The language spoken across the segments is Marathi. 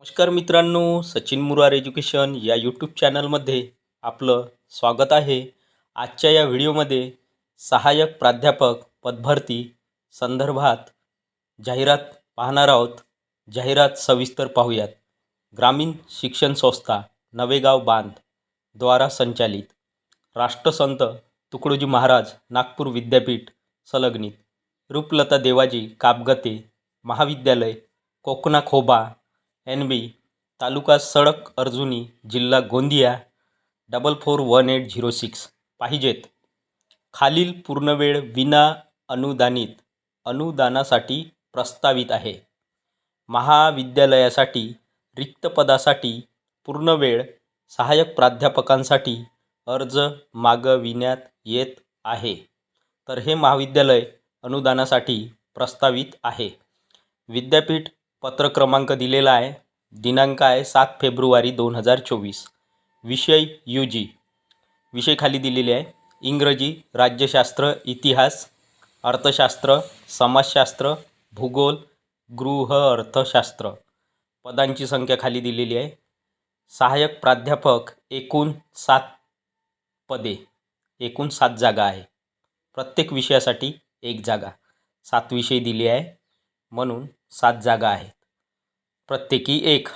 नमस्कार मित्रांनो सचिन मुरार एज्युकेशन या यूट्यूब चॅनलमध्ये आपलं स्वागत आहे. आजच्या या व्हिडिओमध्ये सहाय्यक प्राध्यापक पदभरती संदर्भात जाहिरात पाहणार आहोत. जाहिरात सविस्तर पाहूयात. ग्रामीण शिक्षण संस्था नवेगाव बांध द्वारा संचालित राष्ट्रसंत तुकडोजी महाराज नागपूर विद्यापीठ संलग्नित रूपलता देवाजी कापगते महाविद्यालय कोकणा खोबा एन बी तालुका सडक अर्जुनी जिल्हा Gondia double four one eight zero six. पाहिजेत. खालील पूर्णवेळ विना अनुदानित अनुदानासाठी प्रस्तावित आहे. महाविद्यालयासाठी रिक्त पदासाठी पूर्णवेळ सहाय्यक प्राध्यापकांसाठी अर्ज मागविण्यात येत आहे. तर हे महाविद्यालय अनुदानासाठी प्रस्तावित आहे. विद्यापीठ पत्र क्रमांक दिलेला आहे. दिनांक आहे सात फेब्रुवारी दोन हजार चोवीस. विषय यू जी विषय खाली दिलेले आहे. इंग्रजी राज्यशास्त्र इतिहास अर्थशास्त्र समाजशास्त्र भूगोल गृह अर्थशास्त्र पदांची संख्या खाली दिलेली आहे. सहाय्यक प्राध्यापक एकूण सात पदे. एकूण सात जागा आहे. प्रत्येक विषयासाठी एक जागा. सात विषय दिले आहे. म्हणून सात जागा आहेत. प्रत्येकी एक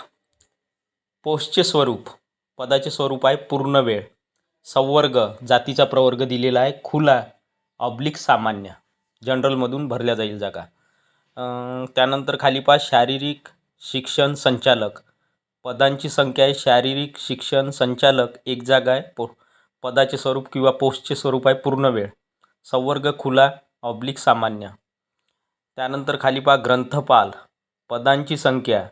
पोस्टचे स्वरूप पदाचे स्वरूप आहे पूर्ण वेळ. संवर्ग जातीचा प्रवर्ग दिलेला आहे खुला ऑब्लिक सामान्य. जनरलमधून भरल्या जाईल जागा. त्यानंतर खाली पहा शारीरिक शिक्षण संचालक. पदांची संख्या आहे शारीरिक शिक्षण संचालक एक जागा आहे पो पदाचे स्वरूप किंवा पोस्टचे स्वरूप आहे पूर्ण वेळ. संवर्ग खुला ऑब्लिक सामान्य. त्यानंतर खाली पहा ग्रंथपाल. पदांची संख्या.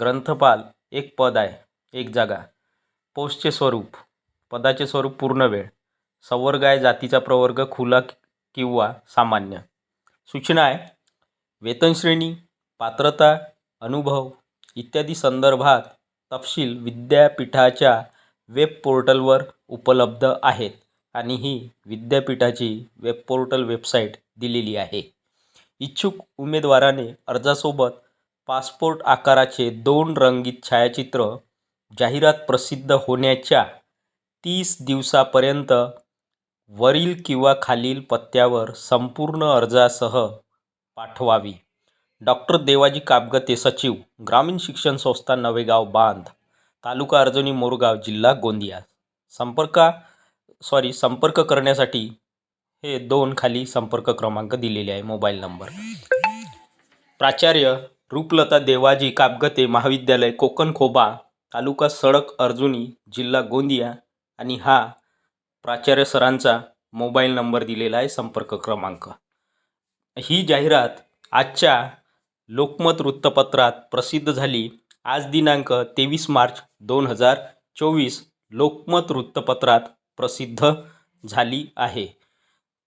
ग्रंथपाल एक पद आहे एक जागा. पोस्टचे स्वरूप. पदाचे स्वरूप पूर्ण वेळ. संवर्ग आहे जातीचा प्रवर्ग खुला किंवा सामान्य. सूचना आहे वेतनश्रेणी पात्रता अनुभव इत्यादी संदर्भात तपशील विद्यापीठाच्या वेब पोर्टलवर उपलब्ध आहेत आणि ही विद्यापीठाची वेब पोर्टल वेबसाईट दिलेली आहे. इच्छुक उमेदवाराने अर्जासोबत पासपोर्ट आकाराचे दोन रंगीत छायाचित्र जाहिरात प्रसिद्ध होण्याच्या तीस दिवसापर्यंत वरील किंवा खालील पत्त्यावर संपूर्ण अर्जासह पाठवावी. डॉक्टर देवाजी कापगते सचिव ग्रामीण शिक्षण संस्था नवेगाव बांध तालुका अर्जुनी मोरगाव जिल्हा गोंदिया. संपर्का सॉरी संपर्क करण्यासाठी हे दोन खाली संपर्क क्रमांक दिलेले आहे मोबाईल नंबर. प्राचार्य रूपलता देवाजी कापगते महाविद्यालय कोकण खोबा तालुका सडक अर्जुनी जिल्हा गोंदिया आणि हा प्राचार्य सरांचा मोबाईल नंबर दिलेला आहे संपर्क क्रमांक. ही जाहिरात आजच्या लोकमत वृत्तपत्रात प्रसिद्ध झाली. आज दिनांक तेवीस मार्च दोन हजार चोवीस लोकमत वृत्तपत्रात प्रसिद्ध झाली आहे.